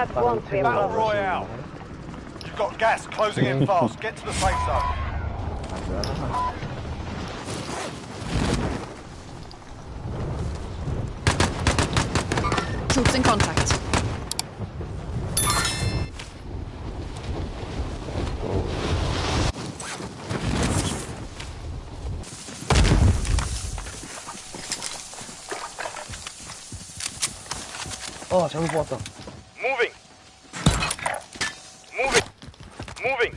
That's one clear Battle problem. Royale. You've got gas closing in fast. Get to the safe zone. Troops in contact. 어 잘못 보았다 Moving. Moving. Moving.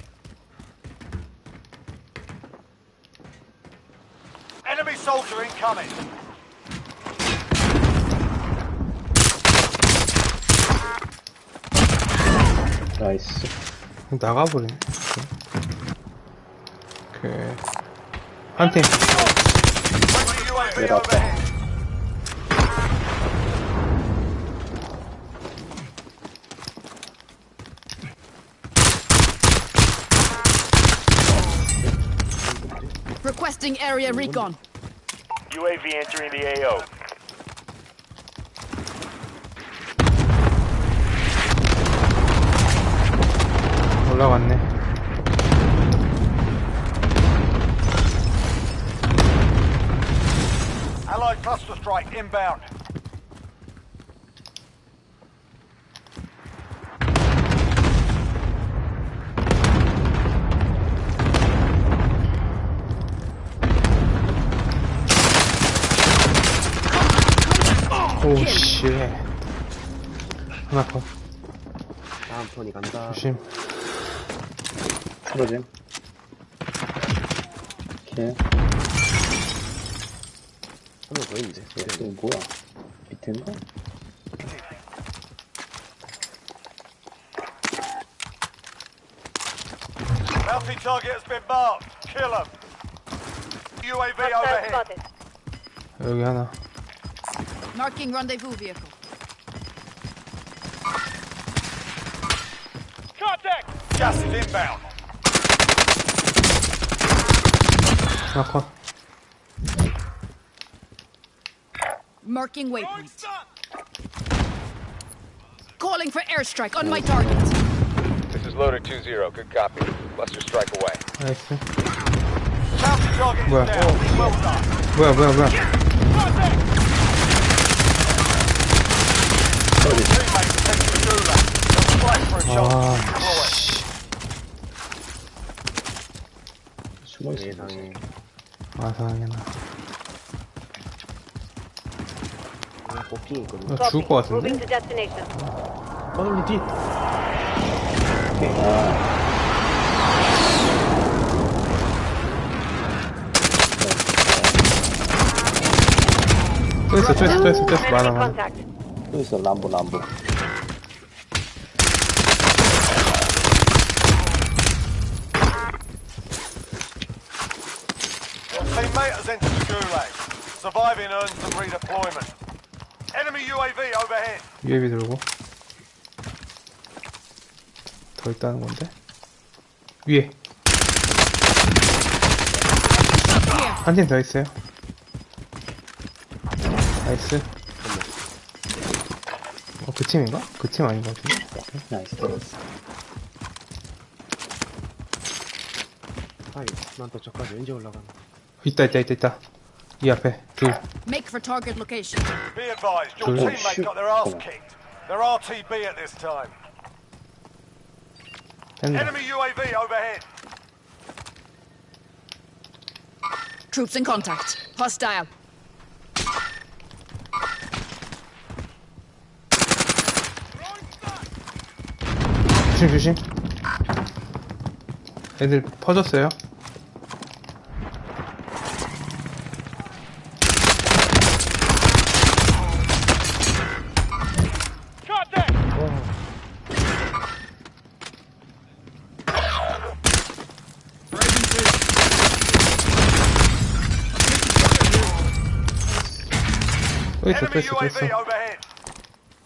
Enemy soldier incoming. 나이스 나가버리네. 오케이. 한 팀. Friendly UAV 내려왔다. Requesting area recon. UAV entering the AO. 올라갔네. Allied cluster strike inbound. 오, 씨. 하나 더. 다음 턴이 간다 조심. 쓰러짐 킬 한명 더 있는데 또 뭐야 밑에인가? Bounty target has been marked. Kill him. UAV Hostile overhead. spotted. 여기 하나. Marking rendezvous vehicle. Contact! Gas is inbound. Knock one. Marking waypoint. Calling for airstrike on my target. This is loaded 2-0. Good copy. Buster strike away. I see. Where? Where, where, where? 아, redeploy. 숨어있어 세상에 아상하게나. 복귀 있거든 나 죽을 것 같은데? Moving to destination. 마늘리 뒤 또 있어, 또 있어, 또 있어, 또 있어. 많아, 많아. contact. 또 있어 람보 람보 Your teammate has entered the gulag. Surviving earns them redeployment. Enemy UAV overhead. UAV 들고. 더 있다는 건데? 위에. 한 팀 더 있어요. 나이스. 어, 그 팀인가? 그 팀 아닌 것 같은데? 나이스 나이스 아이 난또 저까지 언제 올라가나 있다, 있다, 있다, 있다. 이 앞에. 둘. Make for target location. Be advised, your Oh, teammate got their ass kicked. They're RTB at this time. 뺀다. Enemy UAV overhead. Troops in contact. Hostile. 조심, 조심. 애들 퍼졌어요. 또 있어, 또 Enemy 있어, 또 UAV 있어. overhead.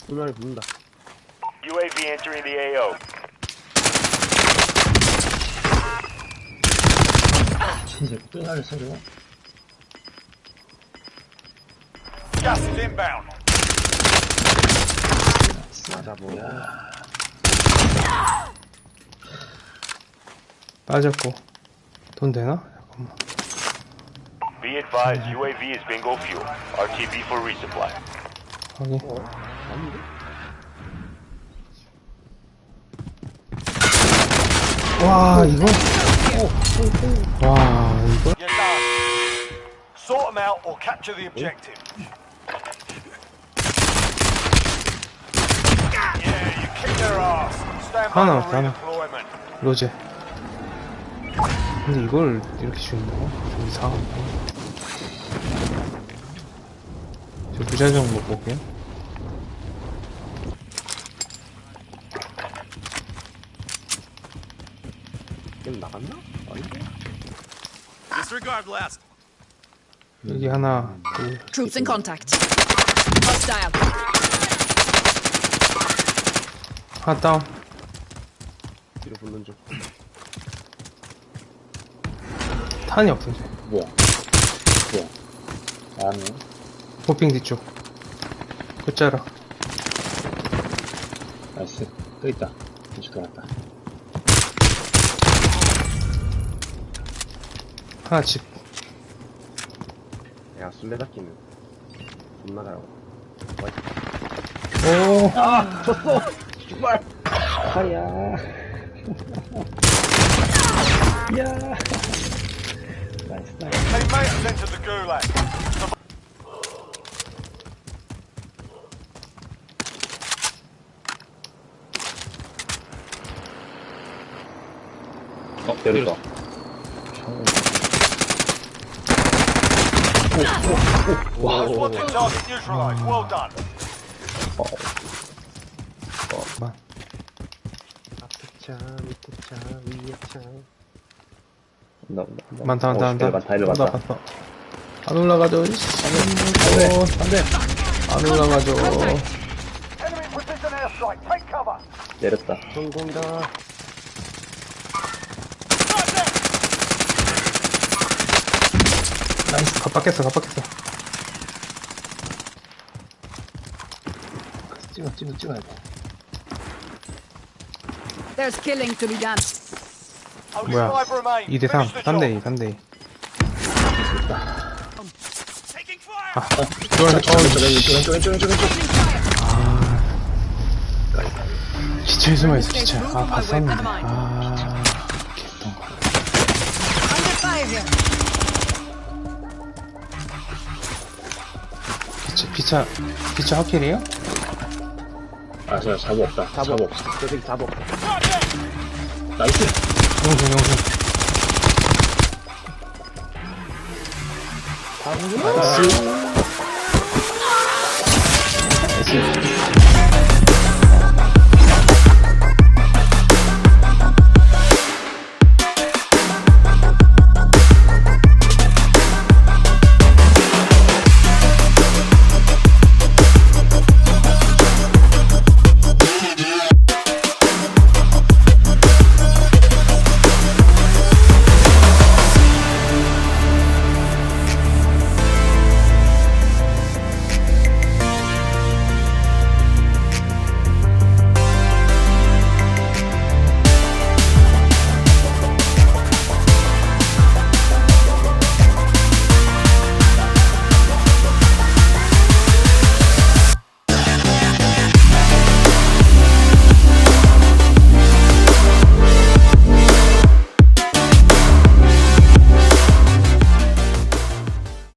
불만이 붙는다 UAV entering the AO. 이제 또 나를 서려 Gas is inbound. 맞아 뭐야 빠졌고. 돈 되나? 잠깐만. Be advised, UAV is bingo fuel. RTB for resupply. 확인. 와, 이거? 와, 이거? You're done. Sort them out or capture the objective. Yeah, you kick their ass. Stand by 하나, for 하나. redeployment. 로제. 근데 이걸 이렇게 죽는다고? 좀 이상한데. 저 부자정 못 볼게요. 게임 나갔나? 아닌데? Disregard last. 여기 하나, 둘, Troops in contact. Hostile. 하나 다운. 뒤로 붙는 중. 탄이 없어, 이제. 뭐야? 뭐야? 아네. 호핑 뒤쪽. 끝자락. 나이스. 또 있다. 뒤쪽 돌았다. 하나 집. 야, 술래잡기는 존나 잘하고. 오! 아! 졌어! 정말! 하야. 야. 나이스, 나이스. Teammate has entered the gulag. 어, 때렸다. Most wanted target neutralized. Well done. 만. 앞에 차, 밑에 차, 위에 차. 온다, 온다, 온다. 많다, 많다, 어, 많다. 많다, 일로 많다, 갔다. 많다. 안 올라가죠, 이씨. 안 돼, 안 돼. 안 올라가죠. Enemy precision airstrike. Take cover. 내렸다. 성공이다. 나이스, 갑박했어, 갑박했어. 찍어, 찍어, 찍어야 돼. There's killing to be done. 뭐야. five remain. 2대3, Finish the job. 3대2, 3대2. Taking fire. 아, 이거는, 어, 왼쪽, 왼쪽, 왼쪽, 왼쪽, 왼쪽. 기차에 숨어있어, 기차. 아, 봤었는데. 아, 개똥. Under fire here. 기차, 기차, 확킬이에요? 아, 저 잡어 없다. 잡어 없어. 저기 잡어 없다. 나이스. 용선, 용선. 나이스. 나이스.